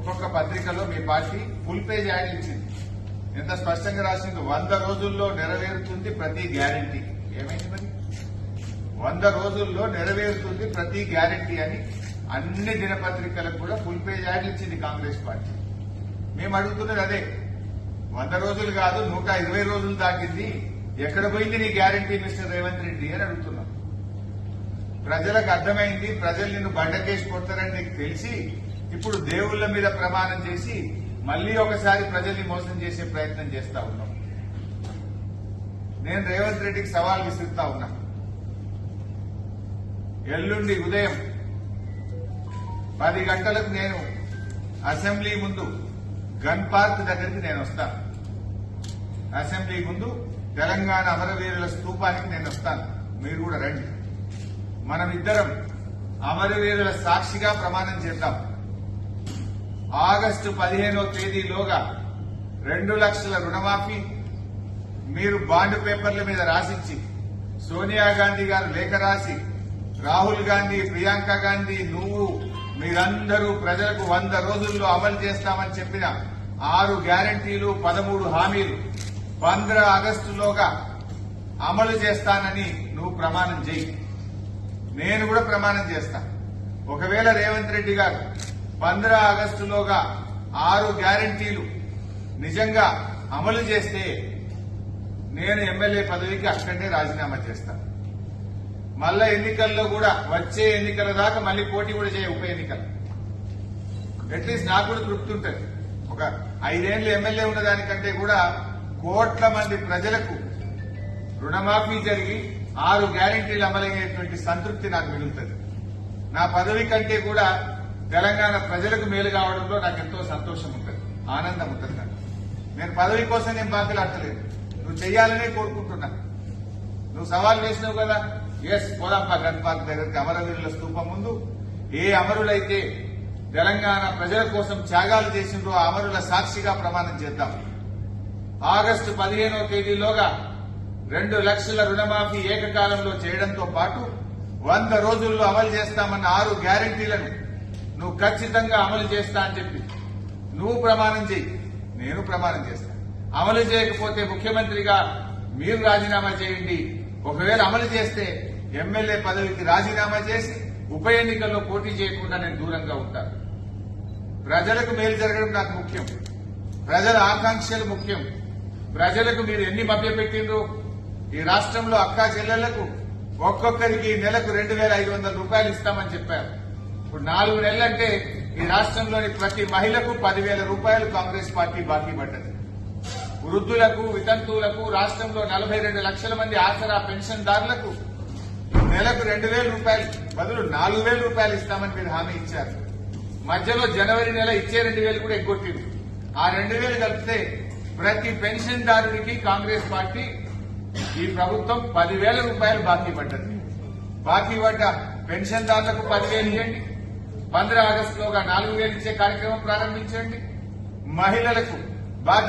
ఒక్కొక్క పత్రికలో మీ పార్టీ ఫుల్ పేజ్ యాడ్ ఇచ్చింది. ఎంత స్పష్టంగా రాసింది వంద రోజుల్లో నెరవేరుతుంది ప్రతి గ్యారంటీ ఏమైంది మరి? వంద రోజుల్లో నెరవేరుతుంది ప్రతి గ్యారంటీ అని అన్ని దినపత్రికలకు కూడా ఫుల్ పేజ్ యాడ్ ఇచ్చింది కాంగ్రెస్ పార్టీ. మేము అడుగుతున్నది అదే. వంద రోజులు కాదు నూట ఇరవై రోజులు దాటింది. ఎక్కడ పోయింది నీ గ్యారంటీ మిస్టర్ రేవంత్ రెడ్డి అని అడుగుతున్నాం. ప్రజలకు అర్థమైంది ప్రజలు నిన్ను బండకేసి కొడతారని నీకు తెలిసి ఇప్పుడు దేవుళ్ళ మీద ప్రమాణం చేసి మళ్ళీ ఒకసారి ప్రజల్ని మోసం చేసే ప్రయత్నం చేస్తా ఉన్నాం. నేను రేవంత్ రెడ్డికి సవాల్ విసిరుతా ఉన్నా. ఎల్లుండి ఉదయం పది గంటలకు నేను అసెంబ్లీ ముందు గన్ పార్క్ దగ్గరికి నేను వస్తాను అసెంబ్లీ ముందు తెలంగాణ అమరవీరుల స్థూపానికి నేను వస్తాను మీరు కూడా రండి. మనం ఇద్దరం అమరవీరుల సాక్షిగా ప్రమాణం చేద్దాం. ఆగస్టు పదిహేనో తేదీలోగా రెండు లక్షల రుణమాఫీ మీరు బాండ్ పేపర్ల మీద రాసిచ్చి సోనియా గాంధీ గారు లేఖ రాసి రాహుల్ గాంధీ ప్రియాంక గాంధీ నువ్వు మీరందరూ ప్రజలకు వంద రోజుల్లో అమలు చేస్తామని చెప్పిన ఆరు గ్యారంటీలు పదమూడు హామీలు పంద్ర ఆగస్టులోగా అమలు చేస్తానని నువ్వు ప్రమాణం చేయి నేను కూడా ప్రమాణం చేస్తా. ఒకవేళ రేవంత్ రెడ్డి గారు పంద్ర ఆగస్టులోగా ఆరు గ్యారంటీలు నిజంగా అమలు చేస్తే నేను ఎమ్మెల్యే పదవికి అక్కడే రాజీనామా చేస్తాను మళ్ళా ఎన్నికల్లో కూడా వచ్చే ఎన్నికల దాకా మళ్ళీ పోటీ కూడా చేయ ఉప ఎన్నికలు. అట్లీస్ట్ నాకు కూడా తృప్తి ఉంటుంది ఒక ఐదేళ్ళు ఎమ్మెల్యే ఉన్న దానికంటే కూడా కోట్ల మంది ప్రజలకు రుణమాఫీ జరిగి ఆరు గ్యారంటీలు అమలయ్యేటువంటి సంతృప్తి నాకు మిగులుతుంది. నా పదవి కంటే కూడా తెలంగాణ ప్రజలకు మేలు కావడంలో నాకు ఎంతో సంతోషం ఉంటుంది ఆనందం ఉంటుంది నాకు. నేను పదవి కోసం నేను అట్టలేదు. నువ్వు చెయ్యాలనే కోరుకుంటున్నా. నువ్వు సవాల్ చేసినావు కదా? ఎస్ పోదాంపా గన్ దగ్గరికి. అమరవీరుల స్థూపం ముందు. ఏ అమరులైతే తెలంగాణ ప్రజల కోసం త్యాగాలు చేసిండ్రో ఆ అమరుల సాక్షిగా ప్రమాణం చేద్దాం. ఆగస్టు పదిహేనో తేదీలోగా రెండు లక్షల రుణమాఫీ ఏకకాలంలో చేయడంతో పాటు వంద రోజుల్లో అమలు చేస్తామన్న ఆరు గ్యారంటీలను నువ్వు ఖచ్చితంగా అమలు చేస్తా అని చెప్పి. నువ్వు ప్రమాణం చేయి నేను ప్రమాణం చేస్తా. అమలు చేయకపోతే ముఖ్యమంత్రిగా మీరు రాజీనామా చేయండి. ఒకవేళ అమలు చేస్తే ఎమ్మెల్యే పదవికి రాజీనామా చేసి ఉప ఎన్నికల్లో పోటీ చేయకుండా నేను దూరంగా ఉంటాను ప్రజలకు మేలు జరగడం నాకు ముఖ్యం. ప్రజల ఆకాంక్షలు ముఖ్యం. ప్రజలకు మీరు ఎన్ని మభ్యపెట్టిండ్రు ఈ రాష్ట్రంలో అక్కా చెల్లెళ్ళకు ఒక్కొక్కరికి నెలకు రెండు వేల ఐదు వందల రూపాయలు ఇస్తామని చెప్పారు. ఇప్పుడు నాలుగు నెలలంటే ఈ రాష్ట్రంలోని ప్రతి మహిళకు పదివేల రూపాయలు కాంగ్రెస్ పార్టీ బాకీ పడ్డది. వృద్ధులకు వితంతువులకు రాష్ట్రంలో నలభై రెండు లక్షల మంది ఆసరా పెన్షన్దారులకు నెలకు రెండు వేల రూపాయలు బదులు నాలుగు వేల రూపాయలు ఇస్తామని మీరు హామీ ఇచ్చారు. మధ్యలో జనవరి నెల ఇచ్చే రెండు వేలు కూడా ఎగ్గొట్టింది ఆ రెండు వేలు కలిపితే ప్రతి పెన్షన్దారుడికి కాంగ్రెస్ పార్టీ ఈ ప్రభుత్వం పదివేల రూపాయలు బాకీ పడ్డది. బాకీ పడ్డ పెన్షన్దారులకు పదివేలు ఇవ్వండి పంద్ర ఆగస్టులోగా నాలుగు వేలు ఇచ్చే కార్యక్రమం ప్రారంభించండి. మహిళలకు బాధ్యత